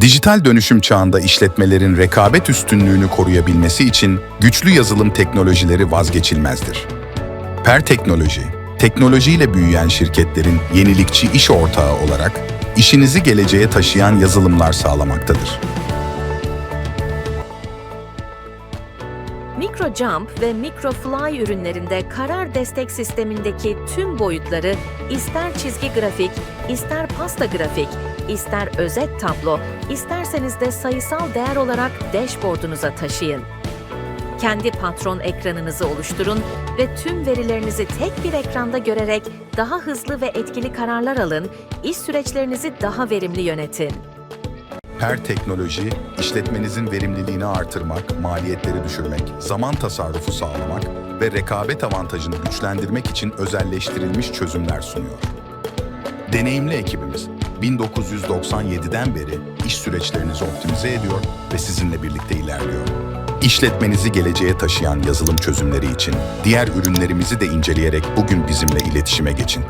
Dijital dönüşüm çağında işletmelerin rekabet üstünlüğünü koruyabilmesi için güçlü yazılım teknolojileri vazgeçilmezdir. Per Teknoloji, teknolojiyle büyüyen şirketlerin yenilikçi iş ortağı olarak işinizi geleceğe taşıyan yazılımlar sağlamaktadır. MicroJump ve MicroFly ürünlerinde karar destek sistemindeki tüm boyutları ister çizgi grafik, ister pasta grafik, ister özet tablo, isterseniz de sayısal değer olarak dashboard'unuza taşıyın. Kendi patron ekranınızı oluşturun ve tüm verilerinizi tek bir ekranda görerek daha hızlı ve etkili kararlar alın, iş süreçlerinizi daha verimli yönetin. Per Teknoloji, işletmenizin verimliliğini artırmak, maliyetleri düşürmek, zaman tasarrufu sağlamak ve rekabet avantajını güçlendirmek için özelleştirilmiş çözümler sunuyor. Deneyimli ekibimiz 1997'den beri iş süreçlerinizi optimize ediyor ve sizinle birlikte ilerliyor. İşletmenizi geleceğe taşıyan yazılım çözümleri için diğer ürünlerimizi de inceleyerek bugün bizimle iletişime geçin.